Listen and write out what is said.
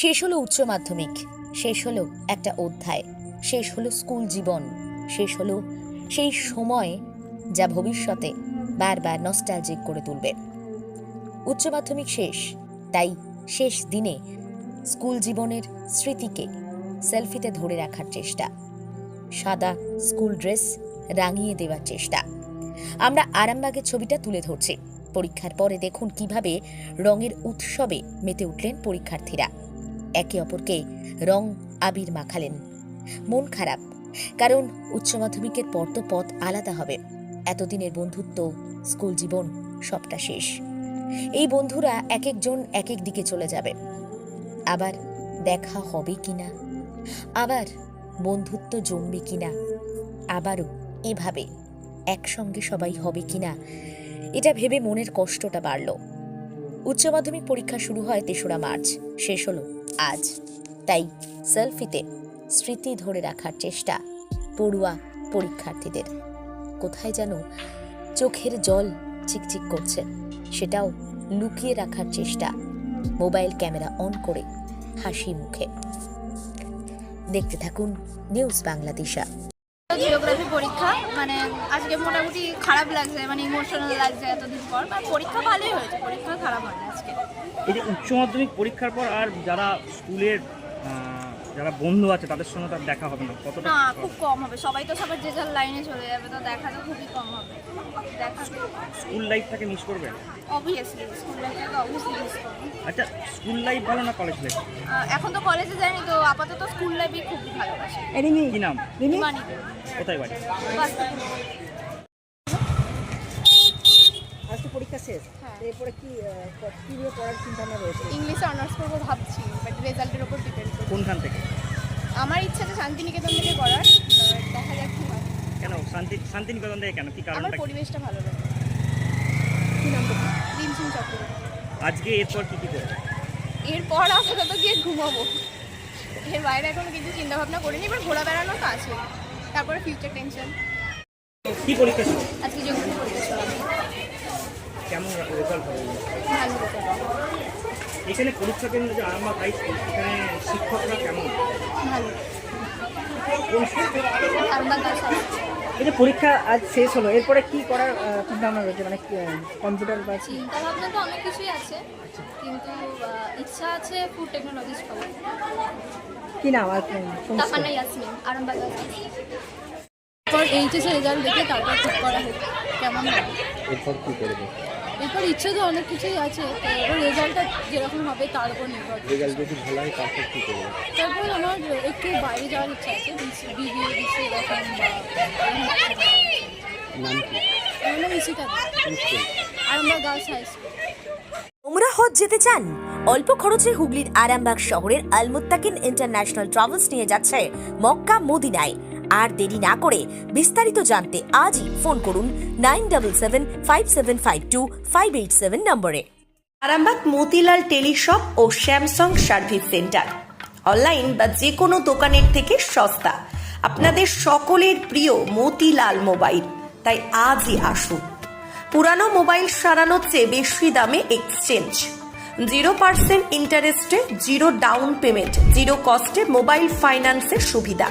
শেষ হলো উচ্চ মাধ্যমিক, শেষ হলো একটা অধ্যায়, শেষ হলো স্কুল জীবন, শেষ হলো সেই সময় যা ভবিষ্যতে বারবার নস্টালজিক করে তুলবে। উচ্চ মাধ্যমিক শেষ, তাই শেষ দিনে স্কুল জীবনের স্মৃতিকে সেলফিতে ধরে রাখার চেষ্টা, সাদা স্কুল ড্রেস রাঙিয়ে দেওয়ার চেষ্টা। আমরা আরামবাগের ছবিটা তুলে ধরছি। পরীক্ষার পরে দেখুন কীভাবে রঙের উৎসবে মেতে উঠলেন পরীক্ষার্থীরা। একে অপরকে রং আবির মাখালেন। মন খারাপ, কারণ উচ্চ মাধ্যমিকের পর তো পথ আলাদা হবে। এতদিনের বন্ধুত্ব, স্কুল জীবন, সবটা শেষ। এই বন্ধুরা এক একজন এক এক দিকে চলে যাবে। আবার দেখা হবে কিনা? আবার বন্ধুত্ব জমবে কিনা? আবারও এভাবে একসঙ্গে সবাই হবে কিনা? এটা ভেবে মনের কষ্টটা বাড়ল। উচ্চ মাধ্যমিক পরীক্ষা শুরু হয় তেসরা মার্চ, শেষ হলো আজ। তাই সেলফিতে স্মৃতি ধরে রাখার চেষ্টা পড়ুয়া পরীক্ষার্থীদের। কোথায় যেন চোখের জল চিকচিক করছে, সেটাও লুকিয়ে রাখার চেষ্টা মোবাইল ক্যামেরা অন করে হাসি মুখে। দেখতে থাকুন নিউজ বাংলাদেশা। জিওগ্রাফি পরীক্ষা মানে আজকে মোটামুটি খারাপ লাগছে মানে ইমোশনাল লাগছে এতদিন পর মানে পরীক্ষা ভালোই হয়েছে পরীক্ষা খারাপ হয়নি আজকে। এই যে উচ্চ মাধ্যমিক পরীক্ষার পর আর যারা স্কুলের যারা বন্ধু আছে তাদের সঙ্গে তার দেখা হবে না কতটা না খুব কম হবে সবাই তো সবার যে যার লাইনে চলে যাবে তো দেখা তো খুবই কম হবে। স্কুল লাইফটাকে মিস করবে? অবভিয়াসলি স্কুল লাইফে অবভিয়াসলি মিস করব। আচ্ছা স্কুল লাইফ ভালো না কলেজ লাইফ এখন তো কলেজে যাইনি তো আপাতত স্কুল লাইফই খুবই ভালোবাসি। কি নাম? কোথায় বাড়ি? আজ তো পরীক্ষা শেষ হ্যাঁ। এরপরে কি নিয়ে পড়ার চিন্তা ভাবনা রয়েছে? ইংলিশে অনার্স করব ভাবছি বাট রেজাল্টের উপর ডিপেন্ড করবে কোনখান থেকে? আমার ইচ্ছা আছে শান্তিনিকেতন থেকে করার দেখা যাক শান্তি শান্তিনিকেতন থেকে কেন? কি আমার কারণটা কি? পরিবেশটা ভালো লাগে। কি নাম তোমার? রিমঝিম চক্রবর্তী। আজকে এরপর কি কি করবে? এরপর আপাতত গিয়ে ঘুমাবো। এর বাইরে এখন কিছু চিন্তা ভাবনা করিনি এবার ঘোরা বেড়ানো তো আছে। তারপরে ফিউচার টেনশন কি পরীক্ষা ছিল আজকে যোগ্য পরীক্ষা ছিল কেমন রেজাল্ট হবে? ভালো। এখানে পরীক্ষা কেন্দ্র যে আরামবাগ হাই স্কুল এখানে শিক্ষকরা কেমন? ভালো। কোন school। এই যে পরীক্ষা আজ শেষ হলো। এরপরে কি করার চিন্তাভাবনা চিন্তা ভাবনা রয়েছে? মানে কম্পিউটার বা কি? চিন্তা ভাবনা তো অনেক কিছুই আছে। কিন্তু ইচ্ছা আছে ফুড টেকনোলজিস্ট করার। কি নাম আর কোন কোন তাফানা ইয়াসমিন আরামবাগ high এইচএসের রেজাল্ট দেখে তারপর ঠিক করা হবে কেমন হবে এরপর কি করবে? এরপর ইচ্ছে তো অনেক কিছুই আছে এবার রেজাল্টটা যেরকম হবে তার উপর নির্ভর রেজাল্ট যদি ভালো হয় তারপর কি করবে? তারপর আমার একটু বাইরে যাওয়ার ইচ্ছা আছে বিবিএ বিসি এরকম নাম কি? এগুলো মিশিটা কোন স্কুল গার্লস হাই স্কুল। তোমরা হজ যেতে চান? অল্প খরচে হুগলির আরামবাগ শহরের আলমুত্তাকিন ইন্টারন্যাশনাল ট্রাভেলস নিয়ে যাচ্ছে মক্কা মদিনায়। আর দেরি না করে বিস্তারিত জানতে আজই ফোন করুন nine double seven five seven five two five eight seven নম্বরে। আরামবাগ, মতিলাল টেলিশপ ও স্যামসাং সার্ভিস সেন্টার। অনলাইন বা যে কোনো দোকানের থেকে সস্তা। আপনাদের সকলের প্রিয় মতিলাল মোবাইল। তাই আজই আসুন। পুরানো মোবাইল সারানোর চেয়ে বেশি দামে এক্সচেঞ্জ। জিরো পার্সেন্ট ইন্টারেস্টে, জিরো ডাউন পেমেন্ট, জিরো কস্টে মোবাইল ফাইন্যান্সের সুবিধা।